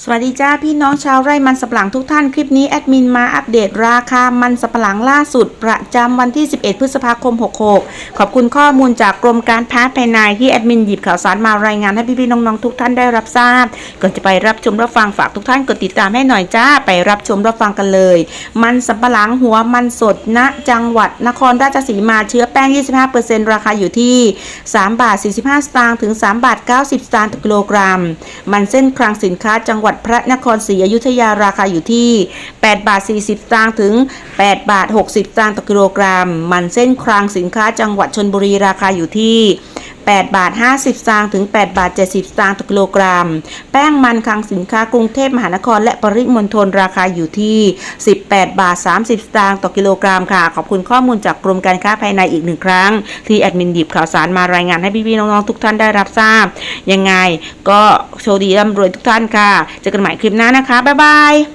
สวัสดีจ้าพี่น้องชาวไร่มันสำปะหลังทุกท่านคลิปนี้แอดมินมาอัปเดตราคามันสำปะหลังล่าสุด ประจำวันที่ 11 พฤษภาคม 66 ขอบคุณข้อมูลจากกรมการค้าภายในที่แอดมินหยิบข่าวสารมารายงานให้พี่ๆน้องๆทุกท่านได้รับทราบก่อนจะไปรับชมรับฟังฝากทุกท่านกดติดตามให้หน่อยจ้าไปรับชมรับฟังกันเลย มันสำปะหลังหัวมันสดณจังหวัดนครราชสีมาเชื้อแป้ง 25%ราคาอยู่ที่ 3 บาท 45 สตางค์ถึง 3 บาท 90 สตางค์ต่อกิโลกรัม มันเส้นคลังสินค้าจังหวัดพระนครศรีอยุธยาราคาอยู่ที่ 8 บาท 40ตางค์ถึง 8 บาท 60ตางค์ต่อกิโลกรัม มันเส้นคลังสินค้าจังหวัดชนบุรีราคาอยู่ที่ 8 บาท 50สตางค์ถึง 8 บาท 70 สตางค์ต่อกิโลกรัม แป้งมันคลังสินค้ากรุงเทพมหานคร และปริมณฑลราคาอยู่ที่ 18 บาท 30 สตางค์ต่อกิโลกรัมค่ะ ขอบคุณข้อมูลจากกรมการค้าภายในอีกหนึ่งครั้ง ที่แอดมินหยิบข่าวสารมารายงานให้พี่ๆน้องๆทุกท่านได้รับทราบ ยังไงก็โชคดีร่ำรวยทุกท่านค่ะ เจอกันใหม่คลิปหน้านะคะ บ๊ายบาย